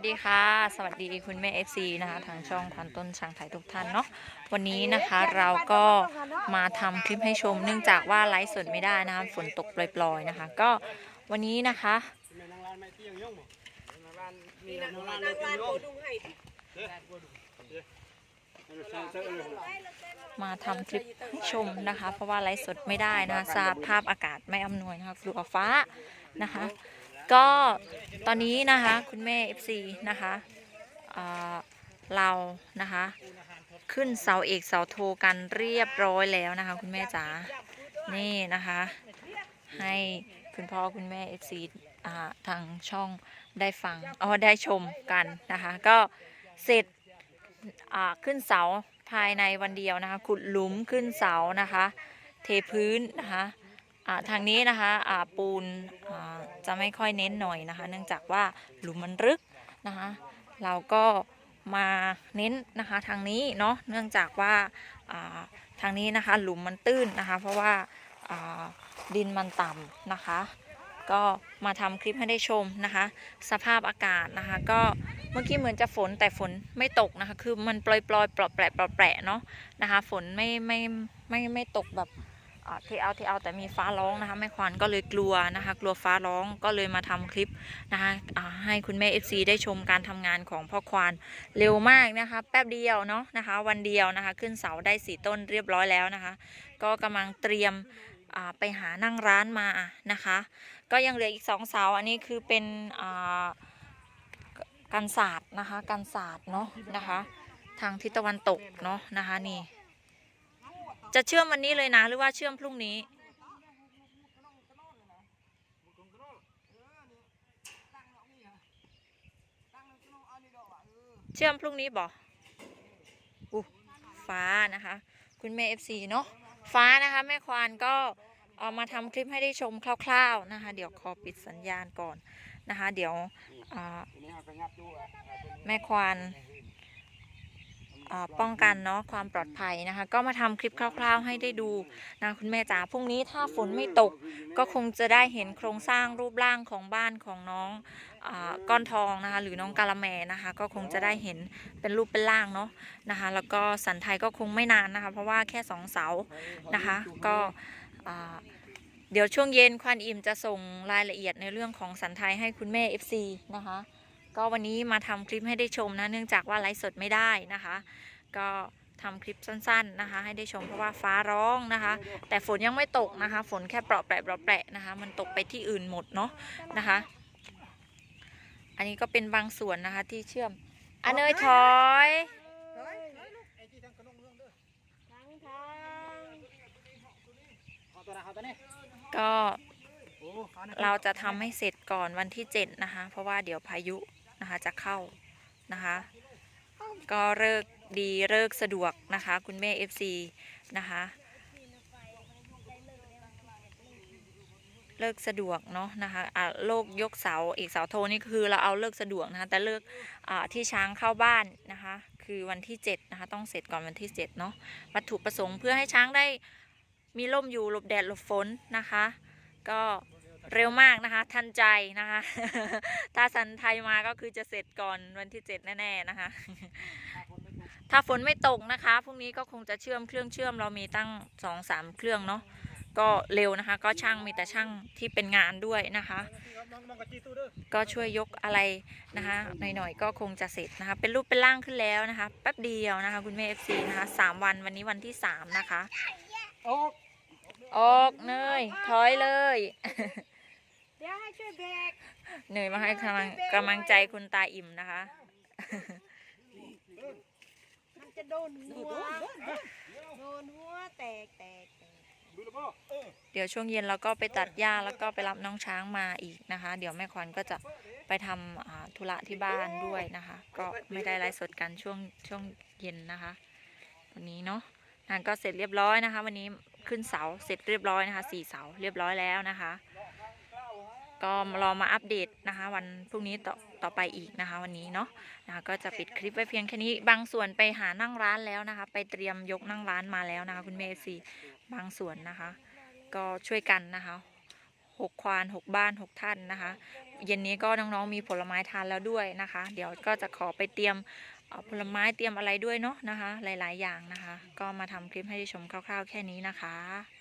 วัสดีค่ะ สวัสดีคุณแม่เอฟซีนะคะทางช่องพันต้นช้างไทยทุกท่านเนาะวันนี้นะคะเราก็มาทำคลิปให้ชม เนื่องจากว่าไลฟ์สดไม่ได้นะคะฝนตกปล่อยๆนะคะ ก็วันนี้นะคะมางลานไม่เตี้ยงย่องบ่นางลานมีนี่นานะงนางลานไม่ลาเตี้ยนงโบย่องดุงให้เด้อเด้อเด้อเด้อมาทำคลิปให้ชมนะคะ เพราะว่าไลฟ์สดไม่ได้นะคะสภาพอากาศไม่อำนวยนะคะกลัวฟ้านะคะ ก็ตอนนี้นะคะคุณแม่ FC นะคะเเรานะคะ ขึ้นเสาเอกเสาโทกันเรียบร้อยแล้วนะคะ คุณแม่จ๋านี่นะคะ ให้คุณพ่อคุณแม่ FC อ่าทางช่องได้ฟังเอาได้ชมกันนะคะ ก็เสร็จขึ้นเสาภายในวันเดียวนะคะ ขุดหลุมขึ้นเสานะคะ เทพื้นนะคะอ่าทางนี้นะคะปูนอ่า จะไม่ค่อยเน้นหน่อยนะคะ เนื่องจากว่าหลุมมันลึกนะคะ เราก็มาเน้นนะคะทางนี้เนาะเนื่องจากว่าทางนี้นะคะหลุมมันตื้นนะคะ เพราะว่าดินมันต่ำนะคะ ก็มาทำคลิปให้ได้ชมนะคะ สภาพอากาศนะคะ ก็เมื่อกี้เหมือนจะฝนแต่ฝนไม่ตกนะคะ คือมันปล่อยปลอยๆปลาะแปะเปลาะแปะเนาะนะคะ ฝนไม่ไม่ไม่ไม่ตกแบบ ทเอาเทเอาแต่มีฟ้าร้องนะคะแม่ควานก็เลยกลัวนะคะกลัวฟ้าร้องก็เลยมาทำคลิปนะคะให้คุณแม่ FC ได้ชมการทำงานของพ่อควานเร็วมากนะคะแป๊บเดียวเนาะนะคะวันเดียวนะคะขึ้นเสาได้สี่ต้นเรียบร้อยแล้วนะคะ ก็กำลังเตรียมไปหานั่งร้านมานะคะ ก็ยังเหลืออีกสองเสาอันนี้คือเป็นกันศาสตร์นะคะกันศาสตร์เนาะนะคะ ทางทิศตะวันตกเนาะนะคะนี่ จะเชื่อมวันนี้เลยนะ หรือว่าเชื่อมพรุ่งนี้ เชื่อมพรุ่งนี้บอกอู้ฟ้านะคะ คุณแม่ FC เนาะฟ้านะคะแม่ควานก็เอามาทำคลิปให้ได้ชมคร่าวๆนะคะ เดี๋ยวขอปิดสัญญาณก่อนนะคะ เดี๋ยวแม่ควาน ป้องกันเนาะความปลอดภัยนะคะ ก็มาทำคลิปคร่าว ๆ ให้ได้ดูนะคุณแม่จ๋าพรุ่งนี้ถ้าฝนไม่ตก ก็คงจะได้เห็นโครงสร้างรูปร่างของบ้านของน้องอก้อนทองนะคะหรือน้องกาละแมนะคะ ก็คงจะได้เห็นเป็นรูปเป็นร่างเนาะนะคะ แล้วก็สันไทยก็คงไม่นานนะคะ เพราะว่าแค่สองเสานะคะ ก็เดี๋ยวช่วงเย็นควันอิ่มจะส่งรายละเอียดในเรื่องของสันไทยให้คุณแม่ FC นะคะ ก็วันนี้มาทำคลิปให้ได้ชมนะ เนื่องจากว่าไลฟ์สดไม่ได้นะคะ ก็ทำคลิปสั้นๆนะคะ ให้ได้ชมเพราะว่าฟ้าร้องนะคะ แต่ฝนยังไม่ตกนะคะ ฝนแค่เปราะแปะเปราะแปะนะคะ มันตกไปที่อื่นหมดเนาะนะคะ อันนี้ก็เป็นบางส่วนนะคะที่เชื่อมอันเนยถอยไอ้ที่ทางขนมเรื่องเด้อทั้งทางเอาตัวนะเอาตัวนี้ก็เราจะทำให้เสร็จก่อนวันที่ 7 นะคะ เพราะว่าเดี๋ยวพายุ นะคะจะเข้านะคะ ก็เลิกดีเลิกสะดวกนะคะ คุณแม่ FC นะคะเลิกสะดวกเนาะนะคะอ่าโลกยกเสาเอกเสาโทนี่คือเราเอาเลิกสะดวกนะคะแต่เลิกอ่าที่ช้างเข้าบ้านนะคะ คือวันที่7นะคะต้องเสร็จก่อนวันที่7เนาะวัตถุประสงค์เพื่อให้ช้างได้มีร่มอยู่หลบแดดหลบฝนนะคะ ก็ เร็วมากนะคะ ทันใจนะคะ ถ้าสันไทยมาก็คือจะเสร็จก่อนวันที่7แน่ๆนะคะ ถ้าฝนไม่ตกนะคะพรุ่งนี้ก็คงจะเชื่อมเครื่องเชื่อมเรามีตั้งสองสามเครื่องเนาะก็เร็วนะคะ ก็ช่างมีแต่ช่างที่เป็นงานด้วยนะคะ ก็ช่วยยกอะไรนะคะหน่อยๆก็คงจะเสร็จนะคะ เป็นรูปเป็นร่างขึ้นแล้วนะคะแป๊บเดียวนะคะ คุณแม่เอฟซีนะคะสามวันวันนี้วันที่สามนะคะ ออกออกเนยถอยเลย เดี๋ยวให้ช่วยแบกเหนื่อยมาให้กำลังกำลังใจคุณตาอิ่มนะคะ มันจะโดนหัว โดนหัวแตกแตกแตกดูแล้วบ่เออเดี๋ยวช่วงเย็นเราก็ไปตัดหญ้าแล้วก็ไปรับน้องช้างมาอีกนะคะ เดี๋ยวแม่ควันก็จะไปทำอ่าธุระที่บ้านด้วยนะคะ ก็ไม่ได้ไลฟ์สดกันช่วงช่วงเย็นนะคะ วันนี้เนาะงานก็เสร็จเรียบร้อยนะคะ วันนี้ ขึ้นเสาเสร็จเรียบร้อยนะคะสี่เสาเรียบร้อยแล้วนะคะ ก็รอมาอัปเดตนะคะ วันพรุ่งนี้ต่อต่อไปอีกนะคะ วันนี้เนาะนะคะก็จะปิดคลิปไว้เพียงแค่นี้บางส่วนไปหานั่งร้านแล้วนะคะ ไปเตรียมยกนั่งร้านมาแล้วนะคะ คุณเมซีบางส่วนนะคะ ก็ช่วยกันนะคะหกควานหกบ้านหกท่านนะคะ เย็นนี้ก็น้องๆมีผลไม้ทานแล้วด้วยนะคะ เดี๋ยวก็จะขอไปเตรียม ผลไม้เตรียมอะไรด้วยเนาะนะคะ หลาย ๆ อย่างนะคะ ก็มาทำคลิปให้ชมคร่าว ๆ แค่นี้นะคะ